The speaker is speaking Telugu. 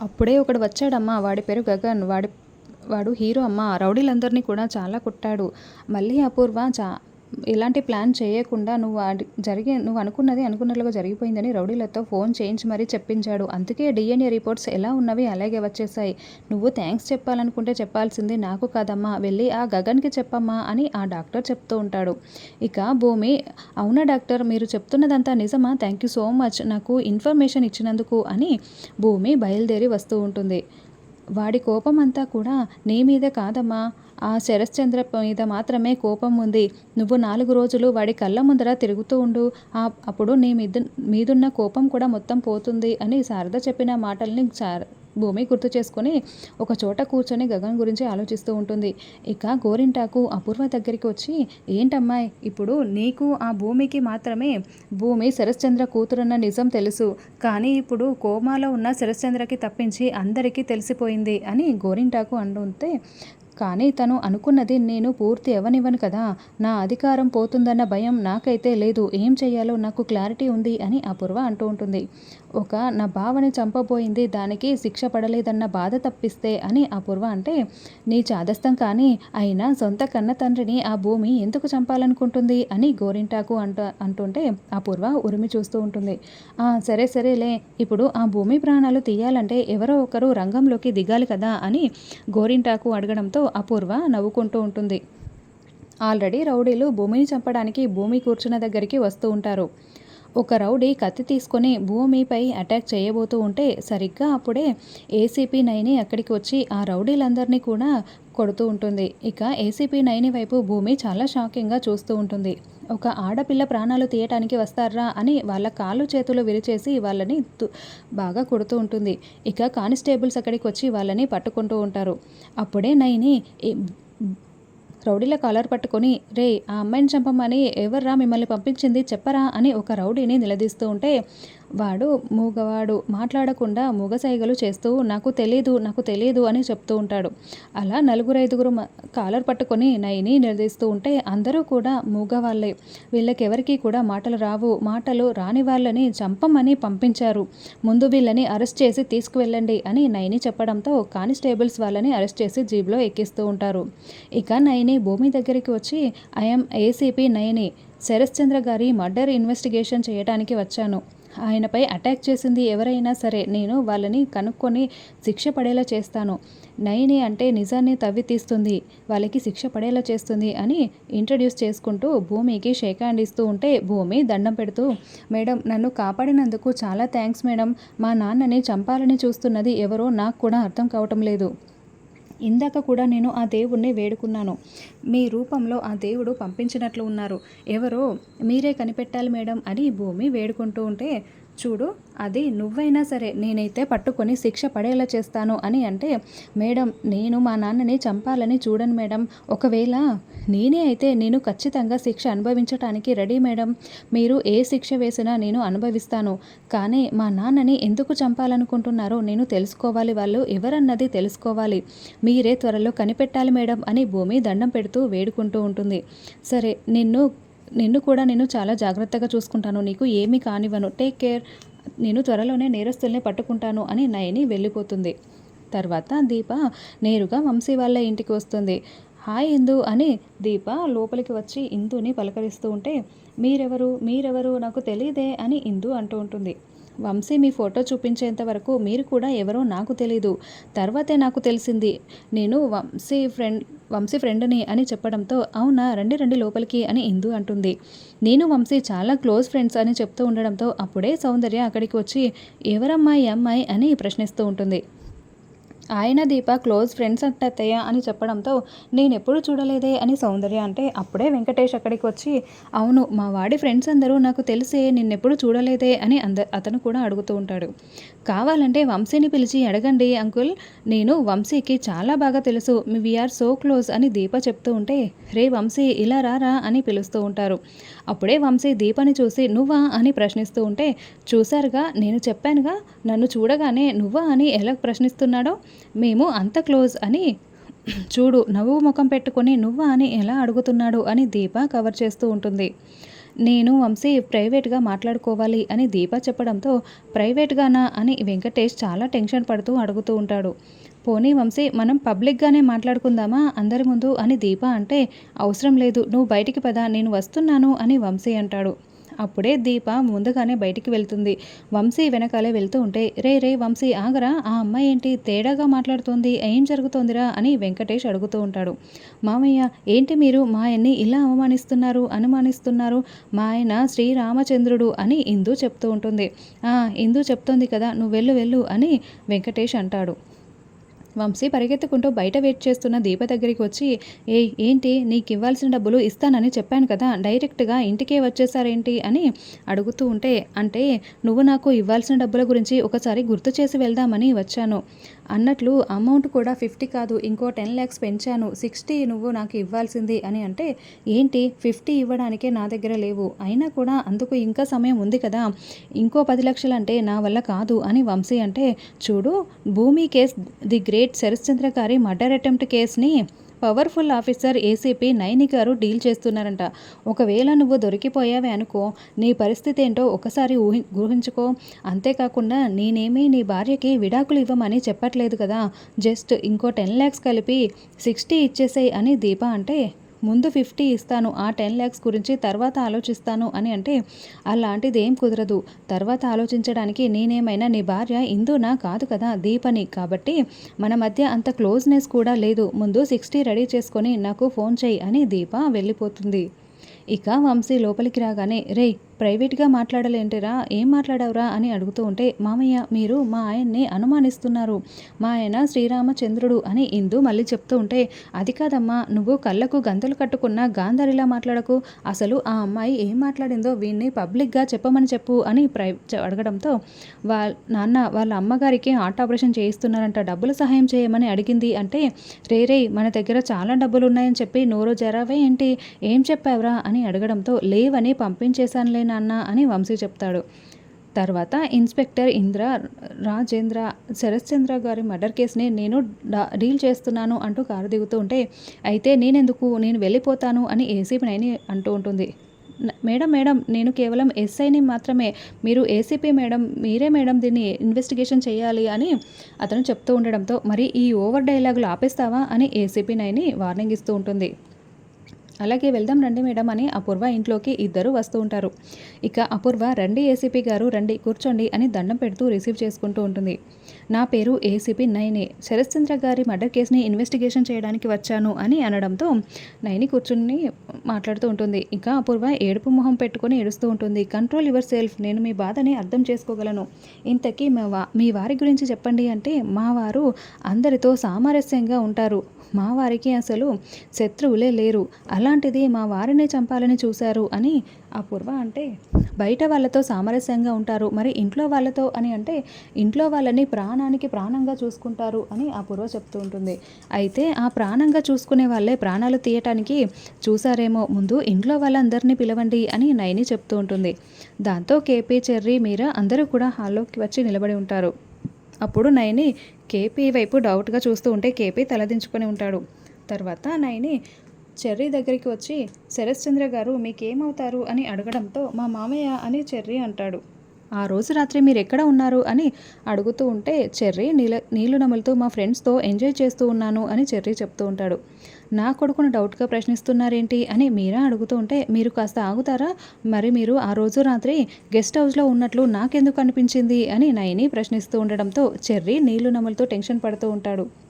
అప్పుడే ఒకడు వచ్చాడమ్మా వాడి పేరు గగన్ వాడి వాడు హీరో అమ్మ రౌడీలందరినీ కూడా చాలా కొట్టాడు. మళ్ళీ అపూర్వ చా ఇలాంటి ప్లాన్ చేయకుండా నువ్వు అడి జరిగే నువ్వు అనుకున్నది అనుకున్నట్లుగా జరిగిపోయిందని రౌడీలతో ఫోన్ చేయించి మరీ చెప్పించాడు. అందుకే డిఎన్ఏ రిపోర్ట్స్ ఎలా ఉన్నవి అలాగే వచ్చేసాయి నువ్వు థ్యాంక్స్ చెప్పాలనుకుంటే చెప్పాల్సింది నాకు కాదమ్మా వెళ్ళి ఆ గగన్కి చెప్పమ్మా అని ఆ డాక్టర్ చెప్తూ ఉంటాడు. ఇక భూమి అవునా డాక్టర్? మీరు చెప్తున్నదంతా నిజమా? Thank you so much. నాకు ఇన్ఫర్మేషన్ ఇచ్చినందుకు అని భూమి బయలుదేరి వస్తూ ఉంటుంది. వాడి కోపం అంతా కూడా నీ మీద కాదమ్మా. ఆ శరశ్చంద్ర మీద మాత్రమే కోపం ఉంది. నువ్వు నాలుగు రోజులు వాడి కళ్ళ ముందర తిరుగుతూ ఉండు. అప్పుడు నీ మీద మీదున్న కోపం కూడా మొత్తం పోతుంది అని శారద చెప్పిన మాటల్ని భూమి గుర్తు చేసుకొని ఒక చోట కూర్చొని గగన్ గురించి ఆలోచిస్తూ ఉంటుంది. ఇక గోరింటాకు అపూర్వ దగ్గరికి వచ్చి ఏంటమ్మాయి ఇప్పుడు నీకు ఆ భూమికి మాత్రమే భూమి శరశ్చంద్ర కూతురున్న నిజం తెలుసు. కానీ ఇప్పుడు కోమాలో ఉన్న శరశ్చంద్రకి తప్పించి అందరికీ తెలిసిపోయింది అని గోరింటాకు అంటుంటే కానీ తను అనుకున్నది నేను పూర్తి ఎవనివ్వను కదా. నా అధికారం పోతుందన్న భయం నాకైతే లేదు. ఏం చేయాలో నాకు క్లారిటీ ఉంది అని అపూర్వ అంటూ ఉంటుంది. ఒక నా బావని చంపబోయింది దానికి శిక్ష పడలేదన్న బాధ తప్పిస్తే అని అపూర్వ అంటే నీ చాదస్తం కానీ అయినా సొంత కన్న తండ్రిని ఆ భూమి ఎందుకు చంపాలనుకుంటుంది అని గోరింటాకు అంట అంటుంటే అపూర్వ ఉరిమి చూస్తూ ఉంటుంది. సరే సరేలే ఇప్పుడు ఆ భూమి ప్రాణాలు తీయాలంటే ఎవరో ఒకరు రంగంలోకి దిగాలి కదా అని గోరింటాకు అడగడంతో అపూర్వ నవ్వుకుంటూ ఉంటుంది. ఆల్రెడీ రౌడీలు భూమిని చంపడానికి భూమి కూర్చున్న దగ్గరికి వస్తూ ఉంటారు. ఒక రౌడీ కత్తి తీసుకొని భూమిపై అటాక్ చేయబోతూ ఉంటే సరిగ్గా అప్పుడే ఏసీపీ నైని అక్కడికి వచ్చి ఆ రౌడీలందరినీ కూడా కొడుతూ ఉంటుంది. ఇక ఏసీపీ నైని వైపు భూమి చాలా షాకింగ్గా చూస్తూ ఉంటుంది. ఒక ఆడపిల్ల ప్రాణాలు తీయటానికి వస్తారా అని వాళ్ళ కాళ్ళు చేతులు విరిచేసి వాళ్ళని బాగా కొడుతూ ఉంటుంది. ఇక కానిస్టేబుల్స్ అక్కడికి వచ్చి వాళ్ళని పట్టుకుంటూ ఉంటారు. అప్పుడే నైని రౌడీల కాలర్ పట్టుకొని రే ఆ అమ్మాయిని చంపమని ఎవర్రా మిమ్మల్ని పంపించింది? చెప్పరా? అని ఒక రౌడీని నిలదీస్తూ ఉంటే వాడు మూగవాడు మాట్లాడకుండా మూగసైగలు చేస్తూ నాకు తెలీదు నాకు తెలీదు అని చెప్తూ ఉంటాడు. అలా నలుగురు ఐదుగురు కాలర్ పట్టుకొని నైని నిలదీస్తూ ఉంటే అందరూ కూడా మూగవాళ్ళే. వీళ్ళకెవరికి కూడా మాటలు రావు. మాటలు రాని వాళ్ళని చంపమని పంపించారు. ముందు వీళ్ళని అరెస్ట్ చేసి తీసుకువెళ్ళండి అని నయని చెప్పడంతో కానిస్టేబుల్స్ వాళ్ళని అరెస్ట్ చేసి జీబ్లో ఎక్కిస్తూ ఉంటారు. ఇక నైని భూమి దగ్గరికి వచ్చి ఐఎమ్ ఏసీపీ నైని శరశ్చంద్ర గారి మర్డర్ ఇన్వెస్టిగేషన్ చేయడానికి వచ్చాను. ఆయనపై అటాక్ చేసింది ఎవరైనా సరే నేను వాళ్ళని కనుక్కొని శిక్ష పడేలా చేస్తాను. నయని అంటే నిజాన్ని తవ్వి తీస్తుంది. వాళ్ళకి శిక్ష పడేలా చేస్తుంది అని ఇంట్రడ్యూస్ చేసుకుంటూ భూమికి షేక్ హ్యాండ్ ఇస్తూ ఉంటే భూమి దండం పెడుతూ మేడం నన్ను కాపాడినందుకు చాలా థ్యాంక్స్ మేడం. మా నాన్నని చంపాలని చూస్తున్నది ఎవరో నాకు కూడా అర్థం కావటం లేదు. ఇందాక కూడా నేను ఆ దేవుణ్ణి వేడుకున్నాను. మీ రూపంలో ఆ దేవుడు పంపించినట్లు ఉన్నారు. ఎవరో మీరే కనిపెట్టాలి మేడం అని భూమి వేడుకుంటూ ఉంటే చూడు అది నువ్వైనా సరే నేనైతే పట్టుకొని శిక్ష పడేలా చేస్తాను అని అంటే మేడం నేను మా నాన్నని చంపాలని చూడను మేడం. ఒకవేళ నేనే అయితే నేను ఖచ్చితంగా శిక్ష అనుభవించటానికి రెడీ మేడం. మీరు ఏ శిక్ష వేసినా నేను అనుభవిస్తాను. కానీ మా నాన్నని ఎందుకు చంపాలనుకుంటున్నారో నేను తెలుసుకోవాలి వాళ్ళు ఎవరన్నది తెలుసుకోవాలి. మీరే త్వరలో కనిపెట్టాలి మేడం అని భూమి దండం పెడుతూ వేడుకుంటూ ఉంటుంది. సరే నిన్ను నిన్ను కూడా నేను చాలా జాగ్రత్తగా చూసుకుంటాను. నీకు ఏమీ కానివ్వను. టేక్ కేర్ నేను త్వరలోనే నేరస్తుల్ని పట్టుకుంటాను అని నయని వెళ్ళిపోతుంది. తర్వాత దీప నేరుగా వంశీ వాళ్ళ ఇంటికి వస్తుంది. హాయ్ ఇందు అని దీప లోపలికి వచ్చి ఇందుని పలకరిస్తూ ఉంటే మీరెవరు? మీరెవరు? నాకు తెలియదే అని ఇందు అంటూ ఉంటుంది. వంశీ మీ ఫోటో చూపించేంత వరకు మీరు కూడా ఎవరో నాకు తెలీదు. తర్వాతే నాకు తెలిసింది నేను వంశీ ఫ్రెండ్ వంశీ ఫ్రెండ్ని అని చెప్పడంతో అవునా రండి రండి లోపలికి అని ఇందు అంటుంది. నేను వంశీ చాలా క్లోజ్ ఫ్రెండ్స్ అని చెప్తూ ఉండడంతో అప్పుడే సౌందర్య అక్కడికి వచ్చి ఎవరమ్మాయి అమ్మాయి అని ప్రశ్నిస్తూ ఉంటుంది. ఆయన దీప క్లోజ్ ఫ్రెండ్స్ అంటత్తయ్య అని చెప్పడంతో నేను ఎప్పుడు చూడలేదే అని సౌందర్య అంటే అప్పుడే వెంకటేష్ అక్కడికి వచ్చి అవును మా వాడి ఫ్రెండ్స్ అందరూ నాకు తెలిసే నిన్నెప్పుడు చూడలేదే అని అంద అతను కూడా అడుగుతూ ఉంటాడు. కావాలంటే వంశీని పిలిచి అడగండి అంకుల్. నేను వంశీకి చాలా బాగా తెలుసు. మీ వీఆర్ సో క్లోజ్ అని దీప చెప్తూ ఉంటే రే వంశీ ఇలా రారా అని పిలుస్తూ ఉంటారు. అప్పుడే వంశీ దీపని చూసి నువ్వా అని ప్రశ్నిస్తూ ఉంటే చూశారుగా నేను చెప్పానుగా నన్ను చూడగానే నువ్వా అని ఎలా ప్రశ్నిస్తున్నాడో? మేము అంత క్లోజ్ అని చూడు నవ్వు ముఖం పెట్టుకొని నువ్వా అని ఎలా అడుగుతున్నాడు అని దీప కవర్ చేస్తూ ఉంటుంది. నేను వంశీ ప్రైవేట్గా మాట్లాడుకోవాలి అని దీప చెప్పడంతో ప్రైవేట్గానా అని వెంకటేష్ చాలా టెన్షన్ పడుతూ అడుగుతూ ఉంటాడు. పోనీ వంశీ మనం పబ్లిక్గానే మాట్లాడుకుందామా అందరి ముందు అని దీప అంటే అవసరం లేదు నువ్వు బయటికి పద నేను వస్తున్నాను అని వంశీ అంటాడు. అప్పుడే దీప ముందుగానే బయటికి వెళ్తుంది. వంశీ వెనకాలే వెళ్తూ ఉంటే రే రే వంశీ ఆగరా? ఆ అమ్మాయి ఏంటి? తేడాగా మాట్లాడుతోంది. ఏం జరుగుతోందిరా? అని వెంకటేష్ అడుగుతూ ఉంటాడు. మామయ్య ఏంటి మీరు? మా ఆయన్ని ఇలా అవమానిస్తున్నారు అనుమానిస్తున్నారు. మా ఆయన శ్రీరామచంద్రుడు అని ఇందు చెప్తూ ఉంటుంది. ఇందు చెప్తోంది కదా నువ్వు వెళ్ళు వెళ్ళు అని వెంకటేష్ అంటాడు. వంశీ పరిగెత్తుకుంటూ బయట వెయిట్ చేస్తున్న దీప దగ్గరికి వచ్చి ఏ ఏంటి? నీకు ఇవ్వాల్సిన డబ్బులు ఇస్తానని చెప్పాను కదా డైరెక్ట్గా ఇంటికే వచ్చేసారేంటి? అని అడుగుతూ ఉంటే అంటే నువ్వు నాకు ఇవ్వాల్సిన డబ్బుల గురించి ఒకసారి గుర్తు చేసి వెళ్దామని వచ్చాను. అన్నట్లు అమౌంట్ కూడా ఫిఫ్టీ కాదు ఇంకో టెన్ ల్యాక్స్ పెంచాను. సిక్స్టీ నువ్వు నాకు ఇవ్వాల్సింది అని అంటే ఏంటి? ఫిఫ్టీ ఇవ్వడానికే నా దగ్గర లేవు. అయినా కూడా అందుకు ఇంకా సమయం ఉంది కదా. ఇంకో పది లక్షలు అంటే నా వల్ల కాదు అని వంశీ అంటే చూడు Bhoomi case the great Sharatchandra గారి మర్డర్ అటెంప్ట్ కేస్ని పవర్ఫుల్ ఆఫీసర్ ఏసీపీ నైని గారు డీల్ చేస్తున్నారంట. ఒకవేళ నువ్వు దొరికిపోయావే అనుకో నీ పరిస్థితి ఏంటో ఒకసారి ఊహి ఊహించుకో. అంతేకాకుండా నేనేమీ నీ భార్యకి విడాకులు ఇవ్వమని చెప్పట్లేదు కదా. జస్ట్ ఇంకో టెన్ ల్యాక్స్ కలిపి సిక్స్టీ ఇచ్చేసాయి అని దీప అంటే ముందు ఫిఫ్టీ ఇస్తాను ఆ టెన్ ల్యాక్స్ గురించి తర్వాత ఆలోచిస్తాను అని అంటే అలాంటిది ఏం కుదరదు. తర్వాత ఆలోచించడానికి నేనేమైనా నీ భార్య ఇందునా కాదు కదా దీపని. కాబట్టి మన మధ్య అంత క్లోజ్నెస్ కూడా లేదు. ముందు సిక్స్టీ రెడీ చేసుకొని నాకు ఫోన్ చేయి అని దీప వెళ్ళిపోతుంది. ఇక వంశీ లోపలికి రాగానే రే ప్రైవేట్గా మాట్లాడలేంటిరా ఏం మాట్లాడవురా అని అడుగుతూ ఉంటే మామయ్య మీరు మా ఆయన్ని అనుమానిస్తున్నారు. మా ఆయన శ్రీరామచంద్రుడు అని ఇందు మళ్ళీ చెప్తూ ఉంటే అది కాదమ్మా నువ్వు కళ్ళకు గంతలు కట్టుకున్న గాంధారిలా మాట్లాడకు. అసలు ఆ అమ్మాయి ఏం మాట్లాడిందో వీడిని పబ్లిక్గా చెప్పమని చెప్పు అని ప్రై అడగడంతో వాళ్ళ నాన్న వాళ్ళ అమ్మగారికి హార్ట్ ఆపరేషన్ చేయిస్తున్నారంట. డబ్బులు సహాయం చేయమని అడిగింది అంటే రే రే మన దగ్గర చాలా డబ్బులు ఉన్నాయని చెప్పి నోరు జరావే ఏంటి? ఏం చెప్పావరా? అని అడగడంతో లేవని పంపించేశానులే నాన్న అని వంశీ చెప్తాడు. తర్వాత ఇన్స్పెక్టర్ ఇంద్ర రాజేంద్ర శరశ్చంద్ర గారి మర్డర్ కేసుని నేను డీల్ చేస్తున్నాను అంటూ కారు దిగుతూ ఉంటే అయితే నేనెందుకు? నేను వెళ్ళిపోతాను అని ఏసీపీ నైని అంటూ ఉంటుంది. మేడం మేడం నేను కేవలం ఎస్ఐని మాత్రమే. మీరు ఏసీపీ మేడం మీరే మేడం దీన్ని ఇన్వెస్టిగేషన్ చేయాలి అని అతను చెప్తూ ఉండడంతో మరి ఈ ఓవర్ డైలాగులు ఆపేస్తావా? అని ఏసీపీ నైని వార్నింగ్ ఇస్తూ ఉంటుంది. అలాగే వెళ్దాం రండి మేడం అని అపూర్వ ఇంట్లోకి ఇద్దరు వస్తూ ఉంటారు. ఇక అపూర్వ రండి ఏసీపీ గారు రండి కూర్చోండి అని దండం పెడుతూ రిసీవ్ చేసుకుంటూ ఉంటుంది. నా పేరు ఏసీపీ నైనే శరశ్చంద్ర గారి మర్డర్ కేసుని ఇన్వెస్టిగేషన్ చేయడానికి వచ్చాను అని అనడంతో నైని కూర్చుని మాట్లాడుతూ ఉంటుంది. ఇంకా అపూర్వ ఏడుపు మొహం పెట్టుకొని ఏడుస్తూ ఉంటుంది. Control yourself. నేను మీ బాధని అర్థం చేసుకోగలను. ఇంతకీ మీ వారి గురించి చెప్పండి అంటే మా వారు అందరితో సామరస్యంగా ఉంటారు. మా వారికి అసలు శత్రువులే లేరు. అలా అలాంటిది మా వారిని చంపాలని చూశారు అని అపూర్వ అంటే బయట వాళ్ళతో సామరస్యంగా ఉంటారు మరి ఇంట్లో వాళ్ళతో అని అంటే ఇంట్లో వాళ్ళని ప్రాణానికి ప్రాణంగా చూసుకుంటారు అని అపూర్వ చెప్తూ ఉంటుంది. అయితే ఆ ప్రాణంగా చూసుకునే వాళ్ళే ప్రాణాలు తీయటానికి చూసారేమో ముందు ఇంట్లో వాళ్ళందరినీ పిలవండి అని నయని చెప్తూ ఉంటుంది. దాంతో కేపీ చెర్రీ మీరా అందరూ కూడా హాల్లోకి వచ్చి నిలబడి ఉంటారు. అప్పుడు నయని కేపీ వైపు డౌట్గా చూస్తూ ఉంటే కేపీ తలదించుకొని ఉంటాడు. తర్వాత నయని చెర్రీ దగ్గరికి వచ్చి శరశ్చంద్ర గారు మీకేమవుతారు? అని అడగడంతో మా మామయ్య అని చెర్రీ అంటాడు. ఆ రోజు రాత్రి మీరు ఎక్కడ ఉన్నారు? అని అడుగుతూ ఉంటే చెర్రీ నీళ్ళ నీళ్ళు నములుతూ మా ఫ్రెండ్స్తో ఎంజాయ్ చేస్తూ ఉన్నాను అని చెర్రీ చెప్తూ ఉంటాడు. నా కొడుకును డౌట్గా ప్రశ్నిస్తున్నారేంటి? అని మీరా అడుగుతూ ఉంటే మీరు కాస్త ఆగుతారా? మరి మీరు ఆ రోజు రాత్రి గెస్ట్ హౌస్లో ఉన్నట్లు నాకెందుకు అనిపించింది? అని నయని ప్రశ్నిస్తూ ఉండడంతో చెర్రీ నీళ్ళు నములుతూ టెన్షన్ పడుతూ ఉంటాడు.